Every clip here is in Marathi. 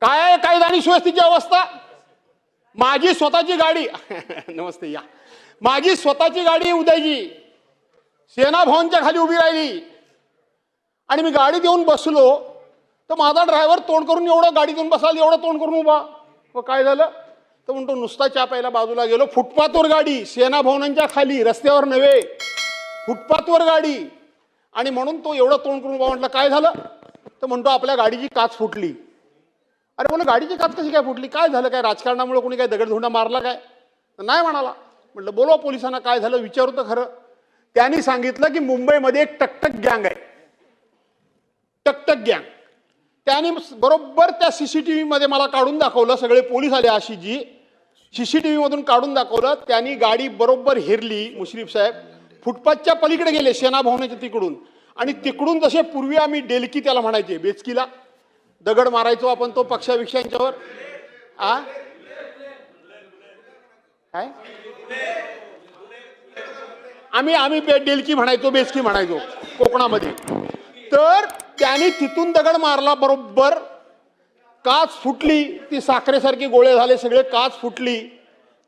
काय आहे कायदा आणि सुव्यवस्थेची अवस्था? माझी स्वतःची गाडी. नमस्ते या. माझी स्वतःची गाडी उदयजी सेना भवनच्या खाली उभी राहिली. आणि मी गाडीत येऊन बसलो तर माझा ड्रायव्हर तोंड करून एवढं गाडी देऊन बसाल एवढं तोंड करून उभा. व काय झालं? तर म्हणतो नुसता चहा प्यायला बाजूला गेलो. फुटपाथवर गाडी सेना भवनांच्या खाली रस्त्यावर नव्हे. फुटपाथवर गाडी. आणि म्हणून तो एवढं तोंड करून उभा म्हटलं काय झालं? तर म्हणतो आपल्या गाडीची काच फुटली. अरे म्हणलं गाडीची काच कशी काय फुटली? काय झालं काय? राजकारणामुळे कोणी काय दगडधोंडा मारला काय? तर नाही म्हणाला. म्हटलं बोलवा पोलिसांना काय झालं विचारू तर खरं. त्यांनी सांगितलं की मुंबईमध्ये एक टकटक गँग आहे. टकटक गँग. त्यांनी बरोबर त्या सीसीटीव्ही मध्ये मला काढून दाखवलं सगळे पोलीस आले अशी जी सी सी टी व्हीमधून काढून दाखवलं त्यांनी गाडी बरोबर हेरली मुश्रीफ साहेब. फुटपाथच्या पलीकडे गेले सेना भवनाच्या तिकडून. आणि तिकडून जसे पूर्वी आम्ही डेलकी त्याला म्हणायचे बेचकीला. दगड मारायचो आपण तो पक्षाविषयांच्यावर आ? काय? आम्ही आम्ही डेलकी म्हणायचो बेस्की म्हणायचो कोकणामध्ये. तर त्याने तिथून दगड मारला बरोबर. काच फुटली ती साखरेसारखी गोळे झाले सगळे काच फुटली.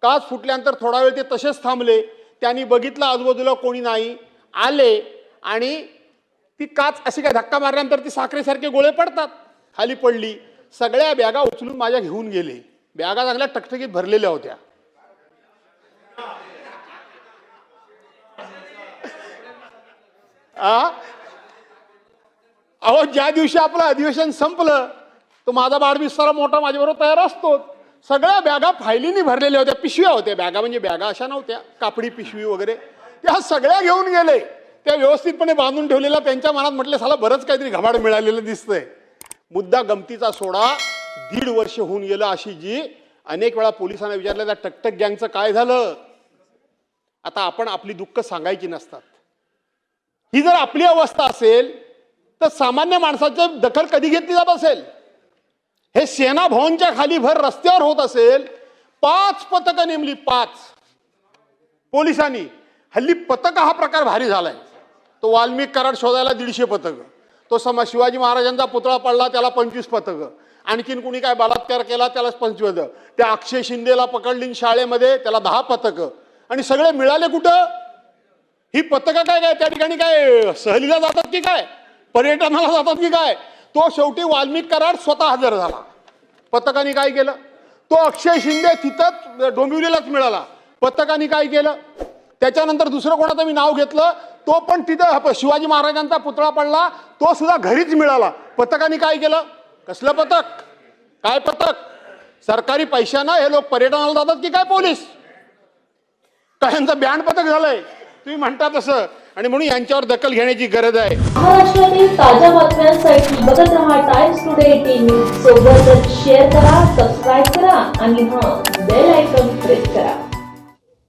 काच फुटल्यानंतर थोडा वेळ ते तसेच थांबले. त्यांनी बघितलं आजूबाजूला कोणी नाही. आले आणि ती काच अशी काय धक्का मारल्यानंतर ती साखरेसारखे गोळे पडतात. खाली पडली सगळ्या बॅगा उचलून माझ्या घेऊन गेले. बॅगा चांगल्या टकटकीत भरलेल्या होत्या. आ? अहो ज्या दिवशी आपलं अधिवेशन संपलं तो माझा बाळबिस्तारा मोठा माझ्याबरोबर तयार असतो. सगळ्या बॅगा फायलीनी भरलेल्या होत्या पिशव्या होत्या. बॅगा म्हणजे बॅगा अशा नव्हत्या कापडी पिशवी वगैरे. त्या सगळ्या घेऊन गेले. त्या व्यवस्थितपणे बांधून ठेवलेल्या त्यांच्या मनात म्हटलं साला बरंच काहीतरी घबाड मिळालेलं दिसतंय. मुद्दा गमतीचा सोडा. दीड वर्ष होऊन गेलं अशी जी. अनेक वेळा पोलिसांना विचारलं त्या टकटक गँगचं काय झालं? आता आपण आपली दुःख सांगायची नसतात. ही जर आपली अवस्था असेल तर सामान्य माणसाची दखल कधी घेतली जात असेल? हे सेना भवनच्या खाली भर रस्त्यावर होत असेल. पाच पथकं नेमली पाच. पोलिसांनी. हल्ली पथक हा प्रकार भारी झालाय. तो वाल्मिक कराड शोधायला दीडशे पथकं. तो सम शिवाजी महाराजांचा पुतळा पडला त्याला पंचवीस पथक. आणखीन कुणी काय बलात्कार केला त्याला पंचवीस त्या अक्षय शिंदेला पकडली शाळेमध्ये त्याला दहा पथक. आणि सगळे मिळाले कुठं? ही पथकं काय काय? त्या ठिकाणी काय सहलीला जातात की काय? पर्यटनाला जातात की काय? तो शेवटी वाल्मिक कराड स्वतः हजर झाला. पथकाने काय केलं? तो अक्षय शिंदे तिथंच डोंबिवलीलाच मिळाला. पथकाने काय केलं? त्याच्यानंतर दुसरं कोणाचं मी नाव घेतलं? तो पण तिथं शिवाजी महाराजांचा पुतळा पडला तो सुद्धा घरीच मिळाला. पथकाने काय केलं? कसलं पथक? काय पथक? सरकारी पैशानं हे लोक पर्यटनाला जातात की काय पोलीस? का यांचं बँड पथक झालंय. तुम्ही म्हणता तसं. आणि म्हणून यांच्यावर दखल घेण्याची गरज आहे. महाराष्ट्रातील ताज्या बातम्यांसाठी बघत रहा टाइम्स टुडे टीव्ही सोबतच शेअर करा सबस्क्राईब करा आणि हा बेल आयकॉन प्रेस करा.